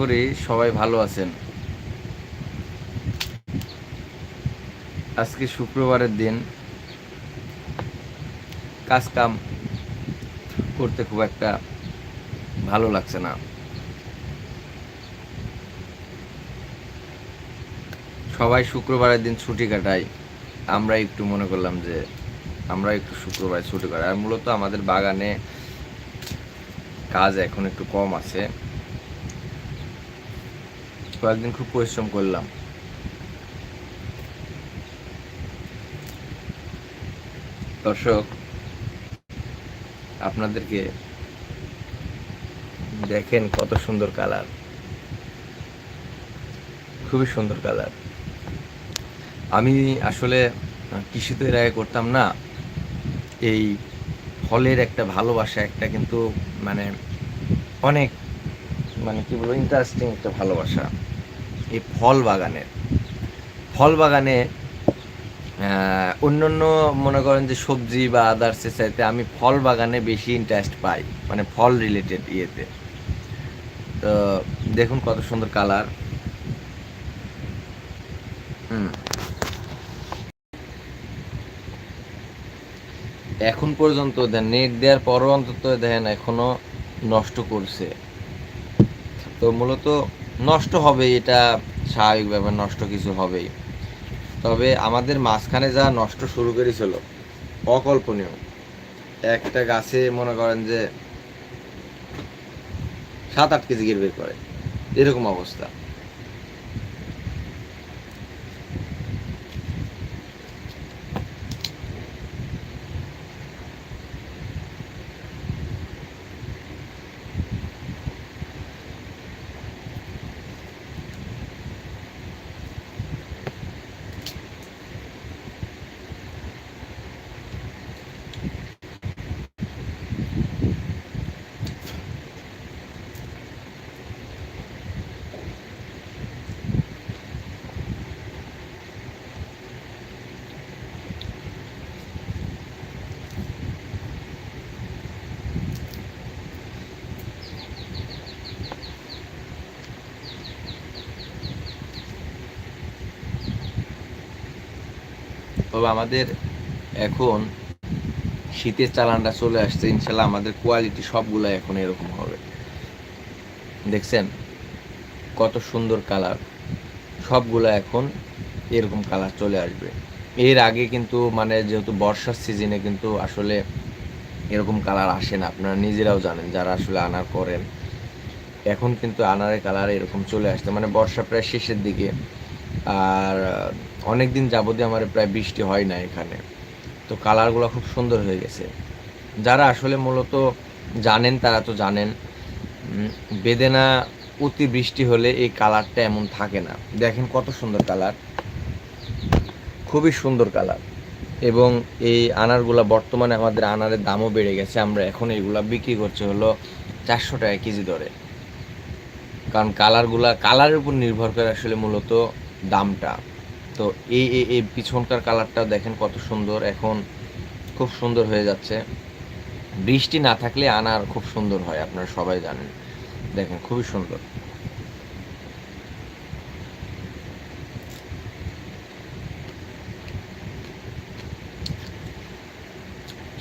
করি সবাই ভালো আছেন। আজকে শুক্রবারের দিন কাজ কাম করতে খুব একটা ভালো লাগছে না। সবাই শুক্রবারের দিন ছুটি কাটাই আমরা একটু মনে করলাম যে আমরা একটু শুক্রবারে ছুটি কাটাই। আর মূলত আমাদের বাগানে কাজ এখন একটু কম আছে। কয়েকদিন খুব পরিশ্রম করলাম। দর্শক, আপনাদেরকে দেখেন কত সুন্দর কালার। খুবই সুন্দর কালার। আমি আসলে কৃষিতে এর আগে করতাম না। এই ফলের একটা ভালোবাসা, একটা কিন্তু মানে অনেক মানে কি বলব ইন্টারেস্টিং একটা ভালোবাসা। এই ফল বাগানের ফল বাগানে অন্য অন্য মনে করেন যে সবজি বা আদার্সের চাইতে আমি ফল বাগানে বেশি ইন্টারেস্ট পাই মানে ফল রিলেটেড ইয়েতে। তো দেখুন কত সুন্দর কালার এখন পর্যন্ত নেট দেওয়ার পরও অন্তত দেখেন এখনও নষ্ট করছে। তো মূলত নষ্ট হবে, এটা স্বাভাবিক ব্যাপার, নষ্ট কিছু হবেই। তবে আমাদের মাঝখানে যা নষ্ট শুরু করেছিল, অকল্পনীয়। একটা গাছে মনে করেন যে সাত আট কেজি গির বের করে, এরকম অবস্থা। তবে আমাদের এখন শীতের চালানটা চলে আসছে, ইনশাল্লাহ আমাদের কোয়ালিটি সবগুলো এখন এরকম হবে। দেখছেন? কত সুন্দর কালার সবগুলো এখন এরকম কালার চলে আসবে। এর আগে কিন্তু মানে যেহেতু বর্ষার সিজনে কিন্তু আসলে এরকম কালার আসে না। আপনারা নিজেরাও জানেন, যারা আসলে আনার করেন, এখন কিন্তু আনারের কালার এরকম চলে আসছে। মানে বর্ষা প্রায় শেষের দিকে। আর অনেক দিন যাবতই আমার প্রায় বৃষ্টি হয় না এখানে। তো কালারগুলো খুব সুন্দর হয়ে গেছে। যারা আসলে মূলত জানেন, তারা তো জানেন বেদেনা অতি বৃষ্টি হলে এই কালারটা এমন থাকে না। দেখেন কত সুন্দর কালার। খুবই সুন্দর কালার। এবং এই আনারগুলা বর্তমানে আমাদের আনারের দামও বেড়ে গেছে। আমরা এখন এইগুলা বিক্রি করছি হলো চারশো টাকা কেজি দরে। কারণ কালারগুলা, কালারের উপর নির্ভর করে আসলে মূলত দামটা। তো এই এই পিছনকার কালারটা দেখেন কত সুন্দর। এখন খুব সুন্দর হয়ে যাচ্ছে। বৃষ্টি না থাকলে আনার খুব সুন্দর হয়, আপনারা সবাই জানেন। দেখেন, খুবই সুন্দর।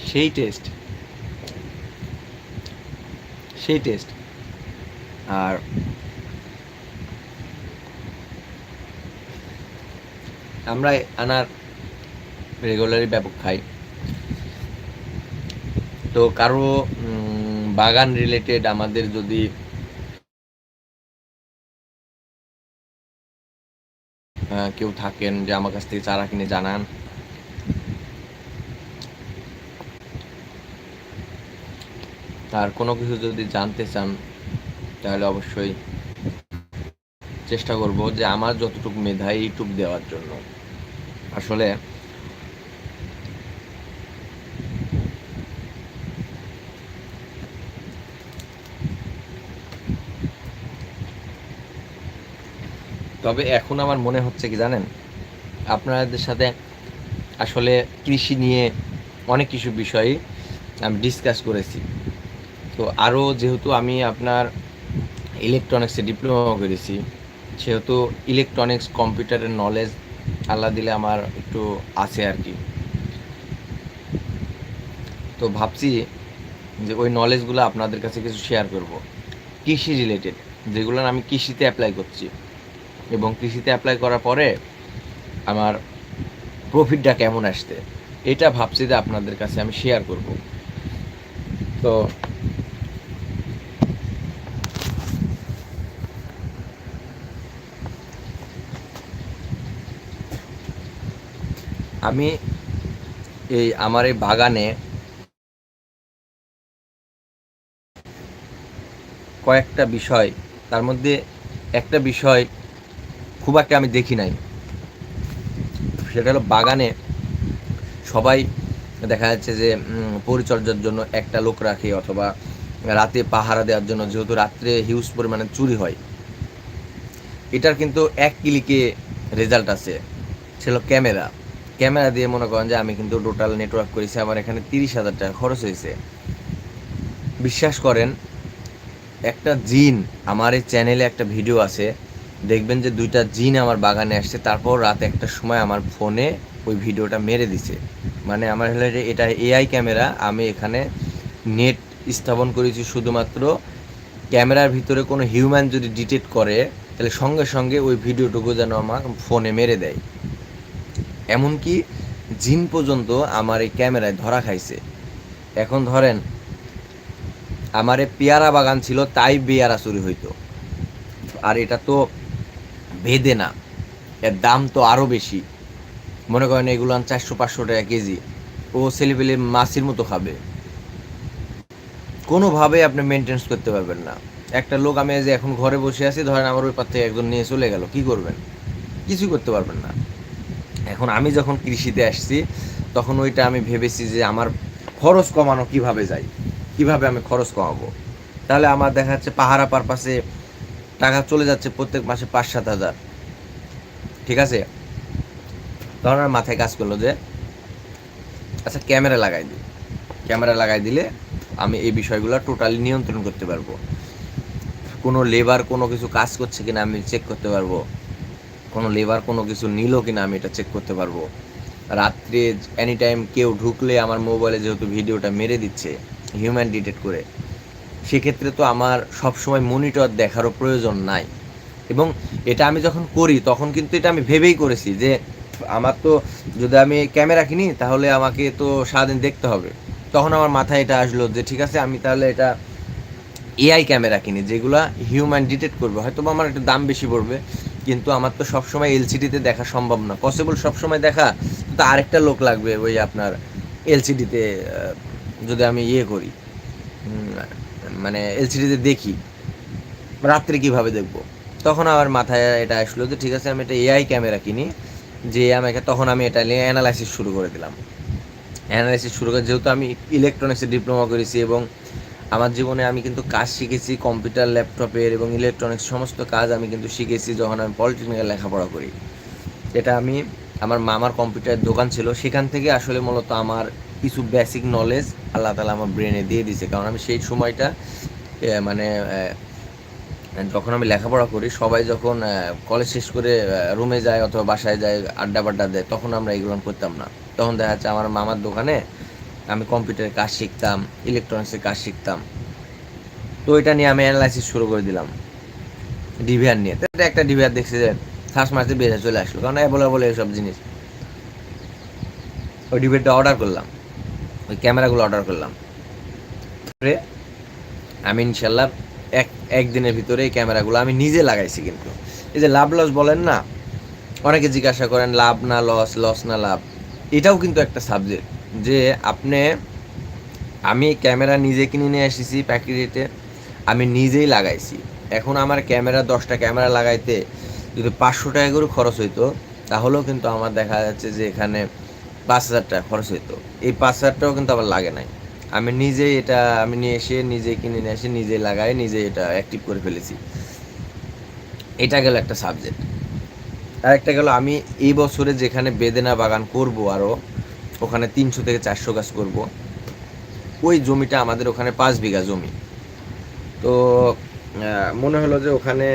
সেই টেস্ট। সেই টেস্ট। আর আমরা আনার রেগুলারই ব্যাপক খাই। তো কারও বাগান রিলেটেড আমাদের যদি কেউ থাকেন যে আমার কাছ থেকে চারা কিনে জানান। আর কোনো কিছু যদি জানতে চান, তাহলে অবশ্যই চেষ্টা করব যে আমার যতটুকু মেধা এইটুক দেওয়ার জন্য। আসলে তবে এখন আমার মনে হচ্ছে কি জানেন? আপনাদের সাথে আসলে কৃষি নিয়ে অনেক কিছু বিষয়ই আমি ডিসকাস করেছি। তো আরও যেহেতু আমি আপনার ইলেকট্রনিক্সে ডিপ্লোমা করেছি, সেহেতু ইলেকট্রনিক্স কম্পিউটারের নলেজ আল্লাহ দিলে আমার একটু আছে আর কি। তো ভাবছি যে ওই নলেজগুলো আপনাদের কাছে কিছু শেয়ার করব। কৃষি রিলেটেড যেগুলো আমি কৃষিতে অ্যাপ্লাই করছি। এবং কৃষিতে অ্যাপ্লাই করার পরে আমার প্রফিটটা কেমন আসতে এটা ভাবছি যে আপনাদের কাছে আমি শেয়ার করব। তো আমি এই আমার এই বাগানে কয়েকটা বিষয়, তার মধ্যে একটা বিষয় খুব একটা আমি দেখি নাই। সেটা হলো বাগানে সবাই দেখা যাচ্ছে যে পরিচর্যার জন্য একটা লোক রাখে অথবা রাতে পাহারা দেওয়ার জন্য, যেহেতু রাত্রে হিউজ পরিমাণে চুরি হয়। এটার কিন্তু এক ক্লিকে রেজাল্ট আছে। ছিল ক্যামেরা। ক্যামেরা দিয়ে মনে করেন যে আমি কিন্তু টোটাল নেটওয়ার্ক করেছি, আমার এখানে তিরিশ হাজার টাকা খরচ হয়েছে। বিশ্বাস করেন, একটা জিন, আমার এই চ্যানেলে একটা ভিডিও আছে, দেখবেন যে দুইটা জিন আমার বাগানে আসছে, তারপর রাত একটা সময় আমার ফোনে ওই ভিডিওটা মেরে দিছে। মানে আমার হলো এটা এআই ক্যামেরা, আমি এখানে নেট স্থাপন করেছি শুধুমাত্র ক্যামেরার ভিতরে কোনো হিউম্যান যদি ডিটেক্ট করে, তাহলে সঙ্গে সঙ্গে ওই ভিডিওটুকু যেন আমার ফোনে মেরে দেয়। এমনকি জিন পর্যন্ত আমার এই ক্যামেরায় ধরা খাইছে। এখন ধরেন, আমার এই পেয়ারা বাগান ছিল, তাই পেয়ারা চুরি হইতো। আর এটা তো ভেদে না, এর দাম তো আরও বেশি। মনে করেন এগুলো চারশো, পাঁচশো টাকা কেজি, ও ছেলেপেলে মাছের মতো খাবে। কোনোভাবে আপনি মেনটেন্স করতে পারবেন না। একটা লোক আমি যে এখন ঘরে বসে আছি, ধরেন আমার ওই পার থেকে একজন নিয়ে চলে গেল, কি করবেন? কিছুই করতে পারবেন না। এখন আমি যখন কৃষিতে আসছি, তখন ওইটা আমি ভেবেছি যে আমার খরচ কমানো কীভাবে যায়? কীভাবে আমি খরচ কমাবো? তাহলে আমার দেখা যাচ্ছে পাহারা পারপাসে টাকা চলে যাচ্ছে প্রত্যেক মাসে পাঁচ সাত হাজার। ঠিক আছে? তখন আমার মাথায় কাজ করল যে আচ্ছা ক্যামেরা লাগাই দিই। ক্যামেরা লাগাই দিলে আমি এই বিষয়গুলো টোটালি নিয়ন্ত্রণ করতে পারব। কোনো লেবার কোনো কিছু কাজ করছে কিনা আমি চেক করতে পারব। কোনো লেবার কোনো কিছু নিল কিনা আমি এটা চেক করতে পারব। রাত্রে এনি টাইম কেউ ঢুকলে আমার মোবাইলে যেহেতু ভিডিওটা মেরে দিচ্ছে হিউম্যান ডিটেক্ট করে, সেক্ষেত্রে তো আমার সবসময় মনিটর দেখারও প্রয়োজন নাই। এবং এটা আমি যখন করি, তখন কিন্তু এটা আমি ভেবেই করেছি যে, আমার তো যদি আমি ক্যামেরা কিনি, তাহলে আমাকে তো সারাদিন দেখতে হবে। তখন আমার মাথায় এটা আসলো যে, ঠিক আছে, আমি তাহলে এটা এআই ক্যামেরা কিনি, যেগুলো হিউম্যান ডিটেক্ট করবে। হয়তো আমার একটু দাম বেশি পড়বে কিন্তু আমার তো সবসময় এলসিডিতে দেখা সম্ভব না। পসিবল সবসময় দেখা তো আরেকটা লোক লাগবে ওই আপনার এলসিডিতে যদি আমি ইয়ে করি। মানে এলসিডিতে দেখি, রাত্রে কীভাবে দেখব। তখন আমার মাথায় এটা আসলো যে, ঠিক আছে, আমি এটা এআই ক্যামেরা কিনি। যে আমাকে, তখন আমি এটা নিয়ে অ্যানালাইসিস শুরু করে দিলাম। অ্যানালাইসিস শুরু করে, যেহেতু আমি ইলেকট্রনিক্সে ডিপ্লোমা করেছি এবং আমার জীবনে আমি কিন্তু কাজ শিখেছি কম্পিউটার ল্যাপটপের এবং ইলেকট্রনিক্স সমস্ত কাজ আমি কিন্তু শিখেছি যখন আমি পলিটেকনিক্যাল লেখাপড়া করি। এটা আমি আমার মামার কম্পিউটার দোকান ছিল, সেখান থেকে আসলে মূলত আমার কিছু বেসিক নলেজ আল্লাহ তালা আমার ব্রেনে দিয়ে দিয়েছে। কারণ আমি সেই সময়টা মানে যখন আমি লেখাপড়া করি, সবাই যখন কলেজ শেষ করে রুমে যায় অথবা বাসায় যায় আড্ডা বাড্ডা দেয়, তখন আমরা এগুলো করতাম না। তখন দেখা যাচ্ছে আমার মামার দোকানে আমি কম্পিউটারের কাজ শিখতাম ইলেকট্রনিক্সের কাজ শিখতাম। তো এটা নিয়ে আমি অ্যানালাইসিস শুরু করে দিলাম। ডিভিয়ার নিয়ে। তো এটা একটা ডিভিআর দেখছি যে ফার্স্ট মাসে বেড়ে চলে আসলো। কারণ বলে বলে এইসব জিনিস। ওই ডিভিআরটা অর্ডার করলাম। ওই ক্যামেরাগুলো অর্ডার করলাম। তারপরে আমি ইনশাল্লাহ এক, একদিনের ভিতরে এই ক্যামেরাগুলো আমি নিজে লাগাইছি কিন্তু। এই যে লাভ লস বলেন না, অনেকে জিজ্ঞাসা করেন লাভ না লস লস না লাভ এটাও কিন্তু একটা সাবজেক্ট যে আপনি, আমি ক্যামেরা নিজে কিনে নিয়ে এসেছি প্যাকেট আমি নিজেই লাগাইছি। এখন আমার ক্যামেরা, দশটা ক্যামেরা লাগাইতে যদি পাঁচশো টাকা করে খরচ হইতো, তাহলেও কিন্তু আমার দেখা যাচ্ছে যে এখানে পাঁচ হাজার টাকা খরচ হইতো। এই পাঁচ হাজার টাকাও কিন্তু আমার লাগে নাই। আমি নিজেই এটা, আমি নিয়ে এসে নিজে কিনে নিয়ে এসে নিজেই লাগাই, নিজে এটা অ্যাক্টিভ করে ফেলেছি। এটা গেল একটা সাবজেক্ট আর একটা গেল আমি এই বছরে যেখানে বেদেনা বাগান করব আরও ওখানে তিনশো থেকে চারশো গাছ করব। ওই জমিটা আমাদের ওখানে পাঁচ বিঘা জমি। তো মনে হলো যে ওখানে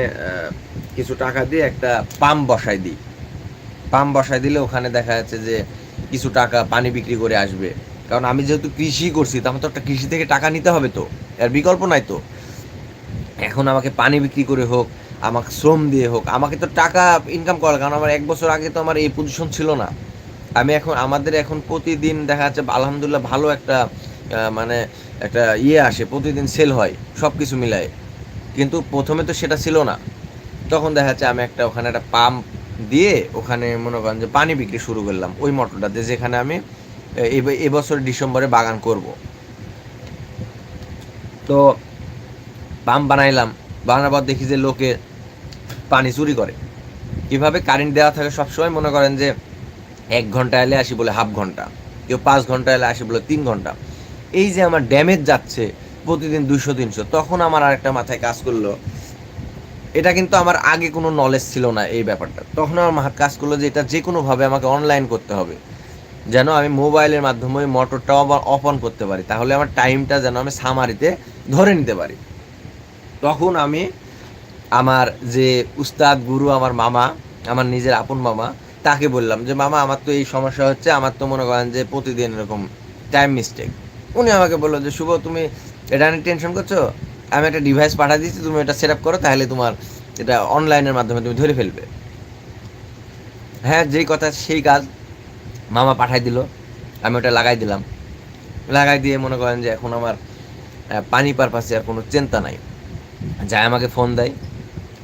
কিছু টাকা দিয়ে একটা পাম্প বসাই দিই। পাম্প বসাই দিলে ওখানে দেখা যাচ্ছে যে কিছু টাকা পানি বিক্রি করে আসবে। কারণ আমি যেহেতু কৃষি করছি, তো আমার তো একটা কৃষি থেকে টাকা নিতে হবে তো। এর বিকল্প নাই তো। এখন আমাকে পানি বিক্রি করে হোক, আমাকে শ্রম দিয়ে হোক, আমাকে তো টাকা ইনকাম করার কারণ আমার এক বছর আগে তো আমার এই পজিশন ছিল না। আমি এখন, আমাদের এখন প্রতিদিন দেখা যাচ্ছে আলহামদুলিল্লাহ ভালো একটা মানে একটা ইয়ে আসে, প্রতিদিন সেল হয় সব কিছু মিলায়। কিন্তু প্রথমে তো সেটা ছিল না। তখন দেখা যাচ্ছে আমি একটা, ওখানে একটা পাম্প দিয়ে ওখানে মনে করেন যে পানি বিক্রি শুরু করলাম, ওই মটরটাতে যেখানে আমি এবছর ডিসেম্বরে বাগান করব। তো পাম্প বানাইলাম, বানানোর পর দেখি যে লোকে পানি চুরি করে। কীভাবে কারেন্ট দেওয়া থাকে সবসময় মনে করেন যে এক ঘণ্টা এলে আসি বলে হাফ ঘণ্টা, কেউ পাঁচ ঘণ্টা এলে আসি বলে তিন ঘণ্টা। এই যে আমার ড্যামেজ যাচ্ছে প্রতিদিন দুশো তিনশো, তখন আমার আরেকটা মাথায় কাজ করল। এটা কিন্তু আমার আগে কোনো নলেজ ছিল না এই ব্যাপারটা। তখন আমার মাথায় কাজ করল যে এটা যে কোনোভাবে আমাকে অনলাইন করতে হবে। যেন আমি মোবাইলের মাধ্যমে মোটরটাও আবার অন করতে পারি। তাহলে আমার টাইমটা যেন আমি সামারিতে ধরে নিতে পারি। তখন আমি আমার যে উস্তাদ গুরু, আমার মামা, আমার নিজের আপন মামা তাকে বললাম যে, মামা, আমার তো এই সমস্যা হচ্ছে। আমার তো মনে করেন যে প্রতিদিন এরকম টাইম মিস্টেক উনি আমাকে বলল যে, শুভ, তুমি এটা নিয়ে টেনশন করছ? আমি একটা ডিভাইস পাঠিয়ে দিচ্ছি, তুমি এটা সেট আপ করো, তাহলে তোমার এটা অনলাইনের মাধ্যমে তুমি ধরে ফেলবে। হ্যাঁ যেই কথা, সেই কাজ মামা পাঠাই দিল। আমি ওটা লাগাই দিলাম। লাগাই দিয়ে মনে করেন যে, এখন আমার পানি পারপাসে আর কোনো চিন্তা নাই। যায় আমাকে ফোন দেয়,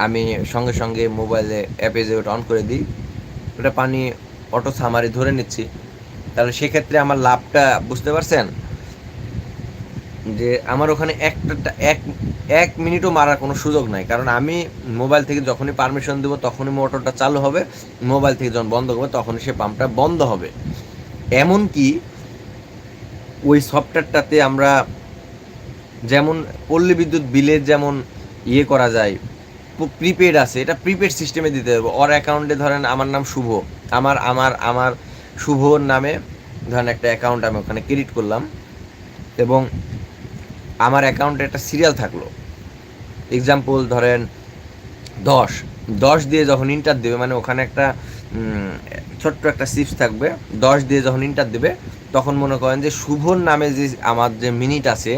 আমি সঙ্গে সঙ্গে মোবাইলে অ্যাপে যে ওটা অন করে দিই। ওটা পানি অটো সামারি ধরে নিচ্ছি। তাহলে সেক্ষেত্রে আমার লাভটা বুঝতে পারছেন? যে আমার ওখানে একটা এক এক মিনিটও মারার কোনো সুযোগ নাই। কারণ আমি মোবাইল থেকে যখনই পারমিশন দেবো, তখনই মোটরটা চালু হবে, মোবাইল থেকে যখন বন্ধ করব, তখনই সে পাম্পটা বন্ধ হবে। এমনকি ওই সফটওয়্যারটাতে আমরা যেমন পল্লী বিদ্যুৎ বিলের যেমন ইয়ে করা যায় প্রিপেড আছে, এটা প্রিপেড সিস্টেমে দিতে হবে। ওর অ্যাকাউন্টে ধরেন আমার নাম শুভ, আমার আমার আমার শুভর নামে ধরেন একটা অ্যাকাউন্ট আমি ওখানে ক্রেডিট করলাম এবং আমার অ্যাকাউন্টে একটা সিরিয়াল থাকল। এক্সাম্পল ধরেন দশ দশ দিয়ে যখন ইন্টার দেবে মানে ওখানে একটা ছোট্ট একটা চিপস থাকবে, দশ দিয়ে যখন ইন্টার দেবে, তখন মনে করেন যে শুভর নামে যে আমার যে মিনিট আছে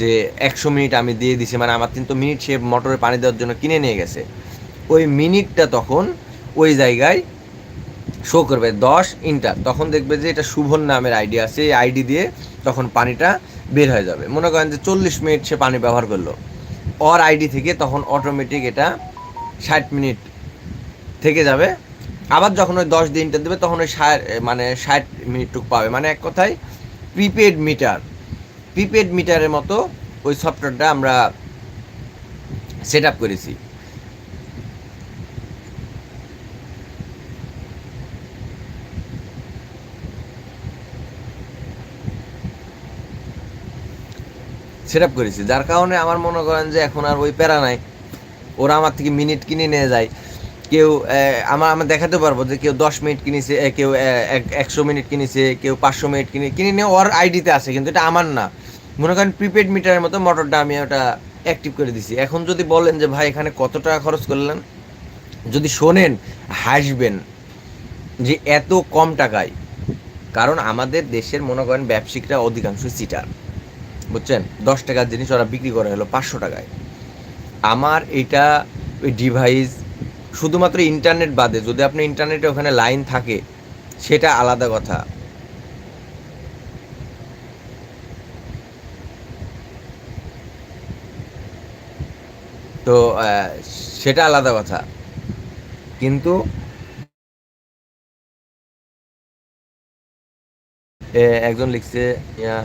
যে একশো মিনিট আমি দিয়ে দিছি মানে আমার কিন্তু মিনিট সে মোটরে পানি দেওয়ার জন্য কিনে নিয়ে গেছে। ওই মিনিটটা তখন ওই জায়গায় শো করবে, দশ ইন্টার। তখন দেখবে যে এটা শুভর নামের আইডি আছে, এই আইডি দিয়ে তখন পানিটা বের হয়ে যাবে। মনে করেন যে চল্লিশ মিনিট সে পানি ব্যবহার করল। ওর আইডি থেকে তখন অটোমেটিক এটা ষাট মিনিট থেকে যাবে। আবার যখন ওই দশ দিনটা দেবে, তখন ওই মানে ষাট মিনিটটুকু পাবে। মানে এক কথায় প্রিপেড মিটার প্রিপেড মিটারের মতো ওই সফটওয়্যারটা আমরা সেট আপ করেছি। সেট আপ করেছি। যার কারণে আমার মনে করেন যে এখন আর ওই প্যারা নাই। ওরা আমার থেকে মিনিট কিনে নিয়ে যায়। কেউ আমার আমরা দেখাতে পারব যে কেউ দশ মিনিট কিনেছে কেউ এক- একশো মিনিট কিনেছে, কেউ পাঁচশো মিনিট কিনে কিনে নিয়ে ওর আইডিতে আছে, কিন্তু এটা আমার না। মনে করেন প্রিপেড মিটারের মতো মোটরটা আমি ওটা অ্যাক্টিভ করে দিছি। এখন যদি বলেন যে, ভাই, এখানে কত টাকা খরচ করলেন? যদি শোনেন, হাসবেন যে, এত কম টাকায়। কারণ আমাদের দেশের মনে করেন ব্যবসায়িকরা অধিকাংশ সিটার বুঝছেন? দশ টাকার জিনিস ওরা বিক্রি করা হলো পাঁচশো টাকায়। আমার এটা ওই ডিভাইস শুধুমাত্র ইন্টারনেট বাদে, যদি আপনি ইন্টারনেটে ওখানে লাইন থাকে, সেটা আলাদা কথা। তো সেটা আলাদা কথা। কিন্তু একজন লিখছে, ইয়া,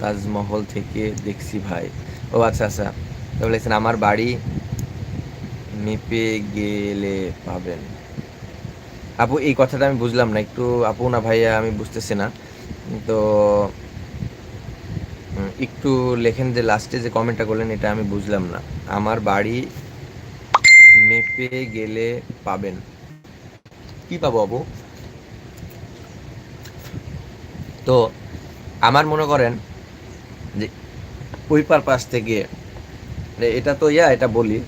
তাজমহল থেকে দেখছি ভাই। ও আচ্ছা আচ্ছা। তবে লিখছেন, আমার বাড়ি মেপে গেলে পাবেন। আপু, এই কথাটা আমি বুঝলাম না। একটু, আপু না ভাইয়া, আমি বুঝতেছি না। তো একটু লেখেন যে লাস্টে যে কমেন্টটা করলেন, এটা আমি বুঝলাম না। আমার বাড়ি মেপে গেলে পাবেন। কি পাবো আপু? তো আমার মনে করেন যে ওই পারপাস থেকে এটা তো ইয়া, এটা বলি,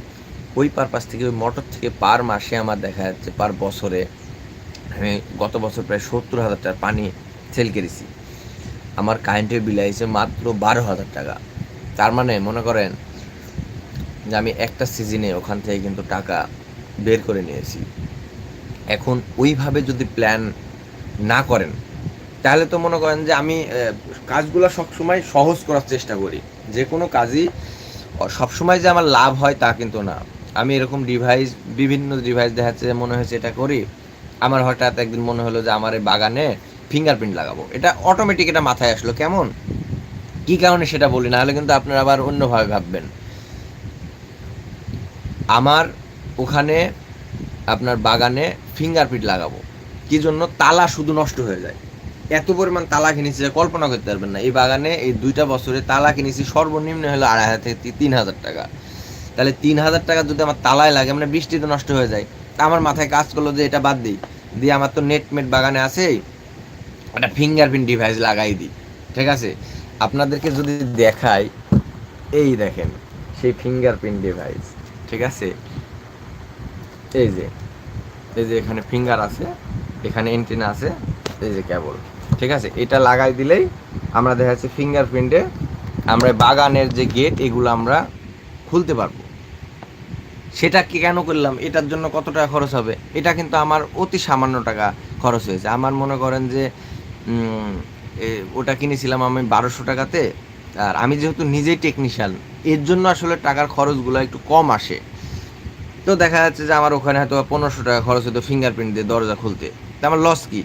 ওই পারপাস থেকে, ওই মোটর থেকে পার মাসে আমার দেখা যাচ্ছে পার বছরে আমি গত বছর প্রায় সত্তর হাজার টাকার পানি সেল করেছি। আমার কারেন্টের বিল আইছে মাত্র বারো হাজার টাকা। তার মানে মনে করেন যে আমি একটা সিজনে ওখান থেকে কিন্তু টাকা বের করে নিয়েছি। এখন ওইভাবে যদি প্ল্যান না করেন, তাহলে তো মনে করেন যে আমি কাজগুলো সবসময় সহজ করার চেষ্টা করি। যে কোনো কাজই সবসময় যে আমার লাভ হয় তা কিন্তু না। আমি এরকম ডিভাইস বিভিন্ন ডিভাইস দেখাচ্ছে, মনে হয়েছে এটা করি। আমার হঠাৎ একদিন মনে হলো যে আমার এই বাগানে ফিঙ্গারপ্রিন্ট লাগাবো। এটা অটোমেটিক এটা মাথায় আসলো, কেমন? কি কারণে সেটা বলি? না হলে কিন্তু আপনারা আবার অন্যভাবে ভাববেন। আমার ওখানে, আপনার বাগানে ফিঙ্গারপ্রিন্ট লাগাবো। কি জন্য? তালা শুধু নষ্ট হয়ে যায়। এত পরিমাণ তালা কিনেছি যে কল্পনা করতে পারবেন না। এই বাগানে এই দুইটা বছরে তালা কিনেছি, সর্বনিম্ন হলো আড়াই হাজার থেকে তিন হাজার টাকা। তাহলে তিন হাজার টাকা যদি আমার তালায় লাগে মানে বৃষ্টিতে নষ্ট হয়ে যায়, তা আমার মাথায় কাজ করল যে এটা বাদ দিই। দিয়ে আমার তো নেট মেট বাগানে আছে একটা ফিঙ্গারপ্রিন্ট ডিভাইস লাগাই দিই, ঠিক আছে? আপনাদেরকে যদি দেখাই, এই দেখেন, সেই ফিঙ্গারপ্রিন্ট ডিভাইস ঠিক আছে? এই যে এই যে এখানে ফিঙ্গার আছে, এখানে এন্টিনা আছে, এই যে কেবল ঠিক আছে? এটা লাগাই দিলেই আমরা দেখা যাচ্ছে ফিঙ্গারপ্রিন্টে আমরা বাগানের যে গেট এগুলো আমরা খুলতে পারব। সেটা কি কেন করলাম? এটার জন্য কত টাকা খরচ হবে? এটা কিন্তু আমার অতি সামান্য টাকা খরচ হয়েছে। আমার মনে করেন যে ওটা কিনেছিলাম আমি বারোশো টাকাতে। আর আমি যেহেতু নিজেই টেকনিশিয়ান এর জন্য আসলে টাকার খরচগুলো একটু কম আসে। তো দেখা যাচ্ছে যে আমার ওখানে হয়তো পনেরোশো টাকা খরচ হতো ফিঙ্গারপ্রিন্ট দিয়ে দরজা খুলতে। তা আমার লস কি?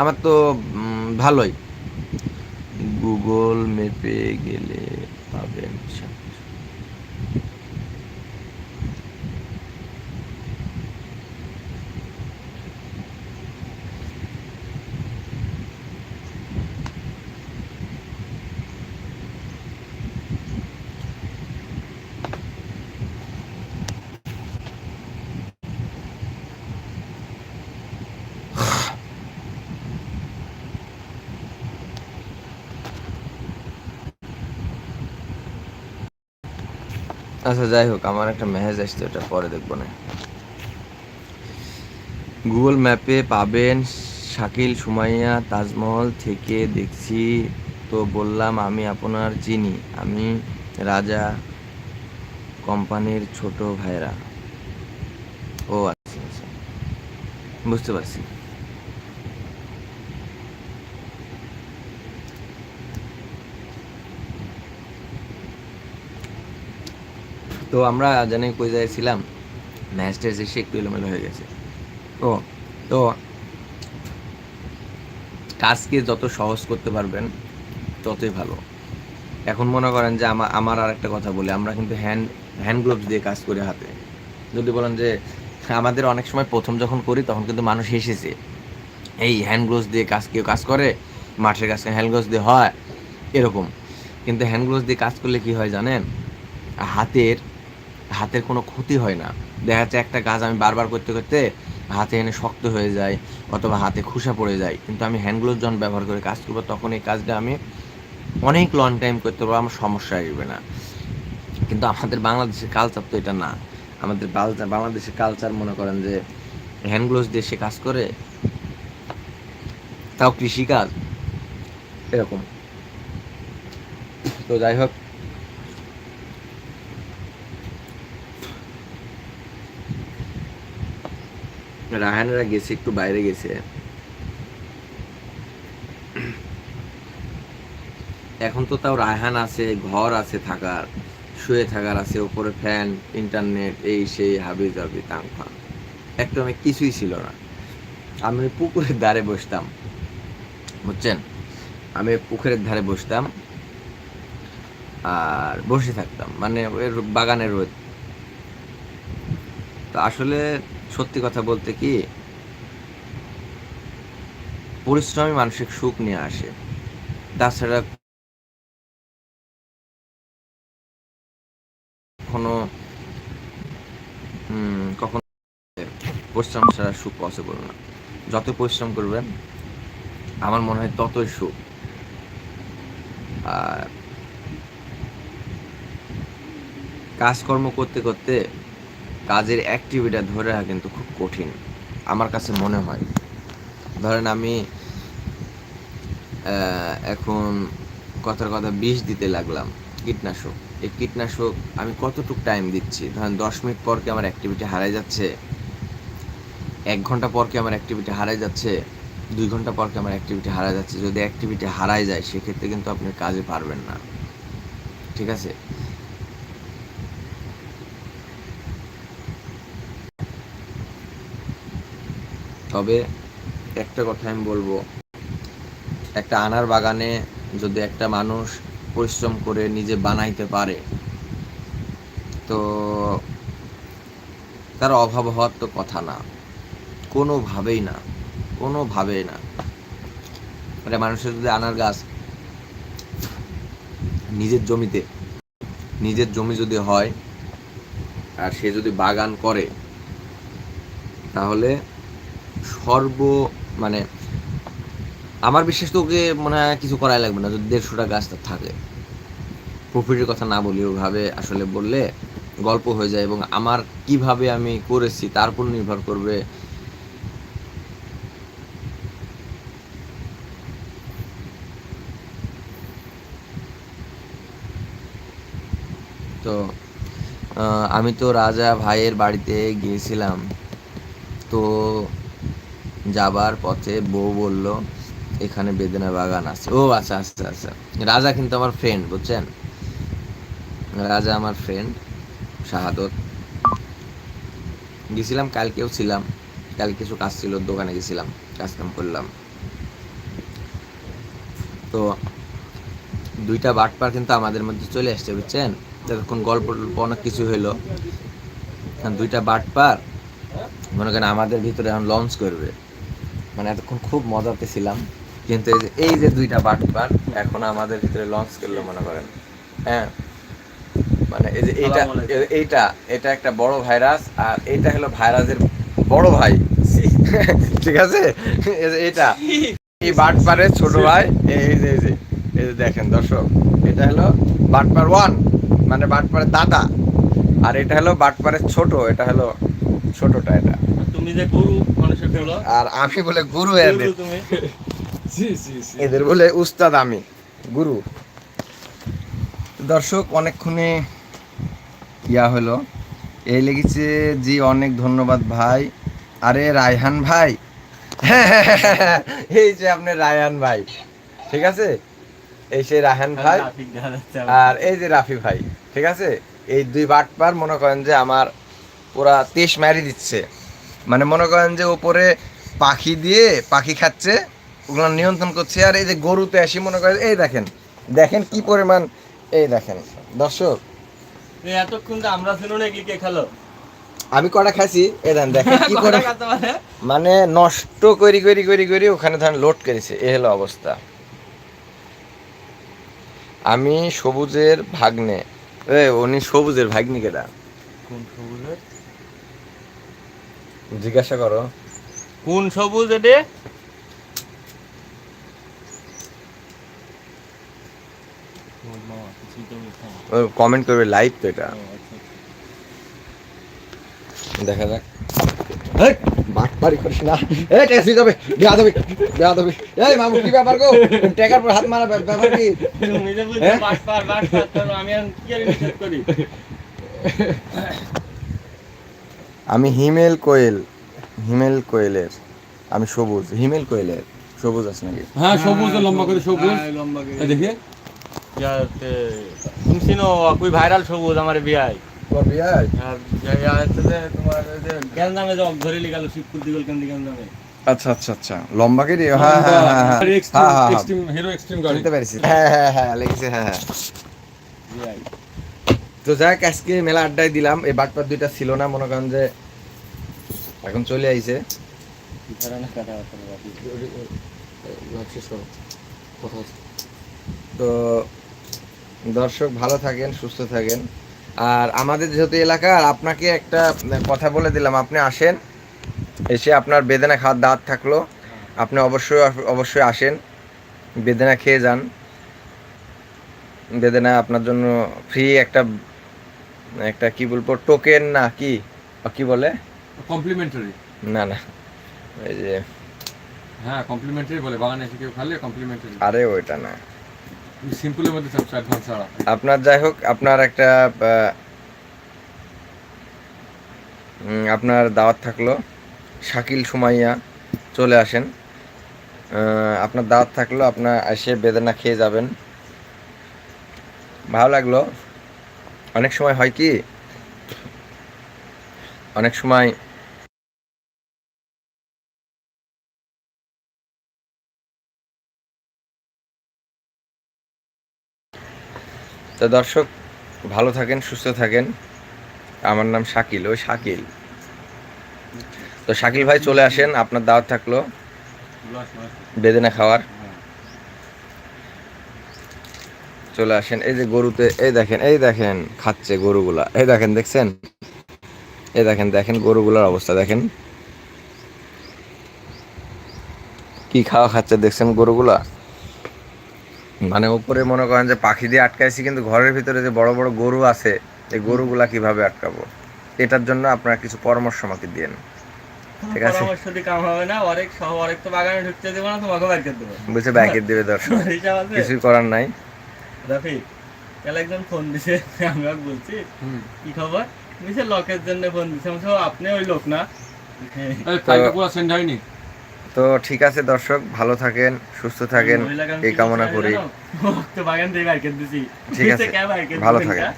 আমার তো ভালোই। গুগল ম্যাপে গেলে পাবেন আচ্ছা যাই হোক, আমার একটা মেসেজ আসছে, ওটা পরে দেখব না। গুগল ম্যাপে পাবেন শাকিল, সুমাইয়া, তাজমহল থেকে দেখছি। তো বললাম, আমি আপনার চিনি, আমি রাজা কোম্পানির ছোট ভাইরা। ও আচ্ছা আচ্ছা। বুঝতে পারছি। তো আমরা জানি কই যাইছিলাম। ম্যাচটা এসে একটু এলোমেলো হয়ে গেছে। তো তো কাজকে যত সহজ করতে পারবেন, ততই ভালো। এখন মনে করেন যে আমার আমার আর একটা কথা বলি, আমরা কিন্তু হ্যান্ড হ্যান্ড গ্লোভস দিয়ে কাজ করি হাতে। যদি বলেন যে আমাদের অনেক সময় প্রথম যখন করি, তখন কিন্তু মানুষ হেসেছে। এই হ্যান্ড গ্লোভস দিয়ে কাজ কেউ কাজ করে, মাঠের কাজ হ্যান্ড গ্লোভস দিয়ে হয়, এরকম। কিন্তু হ্যান্ড গ্লোভস দিয়ে কাজ করলে কি হয় জানেন? হাতের হাতের কোনো ক্ষতি হয় না। দেখা যাচ্ছে একটা কাজ আমি বারবার করতে করতে হাতে এনে শক্ত হয়ে যায় অথবা হাতে খুসা পড়ে যায়। কিন্তু আমি হ্যান্ড গ্লোভস যখন ব্যবহার করে কাজ করব, তখন এই কাজটা আমি অনেক লং টাইম করতে পারব, আমার সমস্যা আসবে না। কিন্তু আমাদের বাংলাদেশের কালচার তো এটা না। আমাদের বাংলাদেশের কালচার মনে করেন যে হ্যান্ড গ্লোভস দিয়ে সে কাজ করে, তাও কৃষিকাজ, এরকম। তো যাই হোক রাহানেরা গেছে, একটু বাইরে গেছে। এখন তো তাও রায়হান আছে, ঘর আছে থাকার, শুয়ে থাকার আছে উপরে ফ্যান, ইন্টারনেট, এই সেই হাবি জাবি তাংফাং একটু আমি কিছুই ছিল না। আমি পুকুরের ধারে বসতাম, বুঝছেন? আমি পুকুরের ধারে বসতাম, আর বসে থাকতাম মানে বাগানের রোদ। তো আসলে সত্যি কথা বলতে কি, পরিশ্রমী মানসিক সুখ নিয়ে আসে। তাছাড়া কখনো কখনো পরিশ্রম ছাড়া সুখ পসিবল না। যত পরিশ্রম করবেন, আমার মনে হয় ততই সুখ। আর কাজকর্ম করতে করতে কাজের অ্যাক্টিভিটা ধরে রাখা কিন্তু খুব কঠিন, আমার কাছে মনে হয়। ধরেন আমি এখন কথার কথা বিষ দিতে লাগলাম, কীটনাশক। এই কীটনাশক আমি কতটুকু টাইম দিচ্ছি? ধরেন দশ মিনিট পর কি আমার অ্যাক্টিভিটি হারাই যাচ্ছে? এক ঘণ্টা পর কি আমার অ্যাক্টিভিটি হারাই যাচ্ছে? দুই ঘণ্টা পর কি আমার অ্যাক্টিভিটি হারাই যাচ্ছে? যদি অ্যাক্টিভিটি হারাই যায়, সেক্ষেত্রে কিন্তু আপনি কাজে পারবেন না। ঠিক আছে? তবে একটা কথা আমি বলব, একটা আনার বাগানে যদি একটা মানুষ পরিশ্রম করে নিজে বানাইতে পারে, তো তার অভাব হওয়ার তো কথা না। কোনোভাবেই না কোনোভাবেই না। মানে মানুষের যদি আনার গাছ নিজের জমিতে, নিজের জমি যদি হয় আর সে যদি বাগান করে, তাহলে সর্ব মানে আমার বিশ্বাস তো ওকে মনে হয় কিছু করাই লাগবে না, যদি দেড়শোটা গাছ তার থাকে। প্রফিটের কথা না বলি, ওভাবে আসলে বললে গল্প হয়ে যায় এবং আমার কীভাবে আমি করেছি, তার উপর নির্ভর করবে। তো আমি তো রাজা ভাইয়ের বাড়িতে গিয়েছিলাম। তো যাবার পথে বউ বলল, এখানে বেদনা বাগান আছে। ও আচ্ছা আচ্ছা আচ্ছা। রাজা কিন্তু আমার ফ্রেন্ড বুঝছেন? রাজা আমার ফ্রেন্ড শাহাদত। গেছিলাম, কালকেও ছিলাম। কাল কিছু কাজ ছিল, দোকানে গেছিলাম কাজ কাম করলাম। তো দুইটা বাটপার কিন্তু আমাদের মধ্যে চলে আসছে, বুঝছেন? যতক্ষণ গল্প টল্প অনেক কিছু হইল এখন দুইটা বাটপার, মনে করেন আমাদের ভিতরে এখন লঞ্চ করবে। মানে এতক্ষণ খুব মজাতে ছিলাম। কিন্তু এই যে এই যে দুইটা বাটপার এখন আমাদের ভিতরে লঞ্চ করল মনে করেন। হ্যাঁ? মানে এই যে এইটা এইটা এটা একটা বড় ভাইরাস আর এইটা হলো ভাইরাসের বড় ভাই। ঠিক আছে? এই যে এটা এই বাটপারের ছোট ভাই এই এই যে এই যে এই যে দেখেন দর্শক এটা হলো বাটপার ওয়ান মানে বাটপারের দাদা। আর এটা হলো বাটপারের ছোট এটা হলো ছোটটা এটা। তুমি যে গুরু মানুষেরগুলো আর আমি বলে গুরু এদের তুমি। জি জি জি। এদের বলে উস্তাদ আমি গুরু। দর্শক অনেকক্ষণে ইয়া হলো। এই লেগেছে জি অনেক ধন্যবাদ ভাই। আরে রায়হান ভাই। এই যে আপনি রায়হান ভাই। ঠিক আছে? এই সেই রায়হান ভাই। আর এই যে রাফি ভাই। ঠিক আছে? এই দুই বাটপার মনে করেন যে আমার পুরা তেস মারি দিচ্ছে। মানে মনে করেন যে উপরে পাখি দিয়ে পাখি খাচ্ছে ওগুলো নিয়ন্ত্রণ করছে আর এই যে গরুতে আসি মনে করেন এই দেখেন দেখেন কি পরিমাণ এই দেখেন দর্শক। এতক্ষণ তো আমরা ছিল না কে খেলো? আমি কটা খাইছি? এই দেন দেখেন কি করে মানে? নষ্ট করি করি করি করি ওখানে ধরেন লোড করেছে এ হলো অবস্থা। আমি সবুজের ভাগ্নে এ উনি সবুজের ভাগ্নি কেটা কোন সবুজ জিজ্ঞাসা করো। কোন সবুজ এটে? কমেন্ট করবে লাইভ তো এটা। দেখা যাক। এই, বাটপারি করিস না। এই টেসি যাবে দেয়া দেবে দেয়া দেবে এই মামু কি ব্যাপার গো? টেকার পর হাত মারা ব্যাপার কি? হ্যাঁ? আমি কি আর করি? আমি হিমেল কোয়েল হিমেল কোয়েলের আমি সবুজ হিমেল কোয়েলের সবুজ আছে নাকি? হ্যাঁ সবুজ লম্বা করে সবুজ। এই দেখি। যাতে শুনছি না কই ভাইরাল সবুজ আমার বিয়াই হয়? তোমার জব ধরে শিবপুর দিগল আচ্ছা আচ্ছা আচ্ছা। লম্বা কি রে হ্যাঁ হ্যাঁ হ্যাঁ হ্যাঁ। হ্যাঁ, হ্যাঁ, এক্সট্রিম হিরো এক্সট্রিম গাড়ি। হ্যাঁ হ্যাঁ হ্যাঁ লেগেছে হ্যাঁ হ্যাঁ। তো যাক, আজকে মেলা আড্ডায় দিলাম। এই বাটপার দুইটা ছিল না, মনে করেন যে এখন চলে আইছে। তো দর্শক, ভালো থাকেন, সুস্থ থাকেন। আর আমাদের যেহেতু এলাকার আপনাকে একটা কথা বলে দিলাম। আপনি আসেন, এসে আপনার বেদনা খাওয়ার দাঁত থাকল। আপনি অবশ্যই অবশ্যই আসেন, বেদনা খেয়ে যান। বেদনা আপনার জন্য ফ্রি একটা একটা কি বলব টোকেন না কি কি বলে? কমপ্লিমেন্টারি না না এই যে হ্যাঁ কমপ্লিমেন্টারি বলে বাগানে এসে কেউ খালে কমপ্লিমেন্টারি আরে ওইটা না। সিম্পলের মধ্যে সবচেয়ে অ্যাডভান্স ছাড়া। আপনার যাই হোক আপনার একটা আপনার দাওয়াত থাকল। শাকিল সুমাইয়া চলে আসেন। আপনার দাওয়াত থাকল আপনার এসে বেদনা খেয়ে যাবেন। ভালো লাগল। অনেক সময় হয় কি? অনেক সময় তো দর্শক, ভালো থাকেন, সুস্থ থাকেন। আমার নাম শাকিল, ওই শাকিল। তো শাকিল ভাই চলে আসেন, আপনার দাওয়াত থাকল। বেদেনা খাওয়ার। চলে আসেন। এই যে গরুতে এই দেখেন এই দেখেন খাচ্ছে গরুগুলা। এই দেখেন দেখছেন? এই দেখেন দেখেন গরুগুলার অবস্থা দেখেন। কি খাওয়া খাচ্ছে দেখছেন গরুগুলা? মানে উপরে মনে করেন যে পাখি দিয়ে আটকাইছি কিন্তু ঘরের ভিতরে যে বড় বড় গরু আছে এই গরুগুলা কীভাবে আটকাবো? এটার জন্য আপনারা কিছু পরামর্শ আমাকে দিন ঠিক আছে। পরামর্শ দিয়ে কাম হবে না অনেক সহ অনেক তো বাগানে ঢুকতে দেবো না তোমাকে বাইর দেবো। বুঝে ব্যাকেট দেবে দর্শক। আছে? কিছুই করার নাই। রাফি কাল একজন ফোন দিছে আমি বলছি কি খবর? দিছে লকের জন্য ফোন দিছে। আমি আপনি ওই লোক না? হ্যাঁ। তো ঠিক আছে দর্শক ভালো থাকেন সুস্থ থাকেন এই কামনা করি। ঠিক আছে, ভালো থাকেন।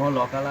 ও